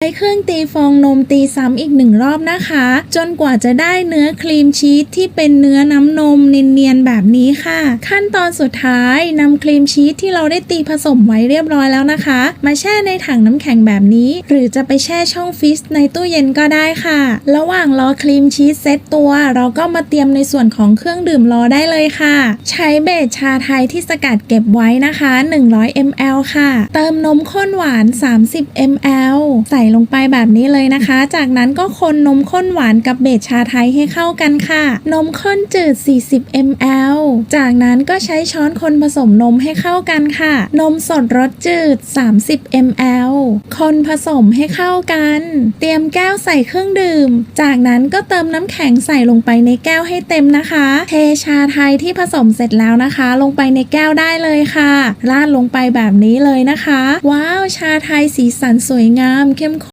ใช้เครื่องตีฟองนมตีซ้ำอีกหนึ่งรอบนะคะ จนกว่าจะได้เนื้อครีมชีสที่เป็นเนื้อน้ำนมเนียนๆแบบนี้ค่ะ ขั้นตอนสุดท้ายนำครีมชีสที่เราได้ตีผสมไว้เรียบร้อยแล้วนะคะ มาแช่ในถังน้ำแข็งแบบนี้ หรือจะไปแช่ช่องฟรีซในตู้เย็นก็ได้ค่ะ ระหว่างรอครีมชีสเซตตัว เราก็มาเตรียมในส่วนของเครื่องดื่มรอได้เลยค่ะ ใช้เบสชาไทยที่สกัดเก็บไว้นะคะ 100 ml ค่ะ เติมนมข้นหวาน 30 ml ใส่ลงไปแบบนี้เลยนะคะ จากนั้นก็คนนมข้นหวานกับเบสชาไทยให้เข้ากันค่ะ นมข้นจืด 40 ml จากนั้นก็ใช้ช้อนคนผสมนมให้เข้ากันค่ะ นมสดรสจืด 30 ml คนผสมให้เข้ากัน เตรียมแก้วใส่เครื่องดื่ม จากนั้นก็เติมน้ำแข็งใส่ลงไปในแก้วให้เต็มนะคะ เทชาไทยที่ผสมเสร็จแล้วนะคะ ลงไปในแก้วได้เลยค่ะราดลงไปแบบนี้เลยนะคะ ว้าว ชาไทยสีสันสวยงามเข้ม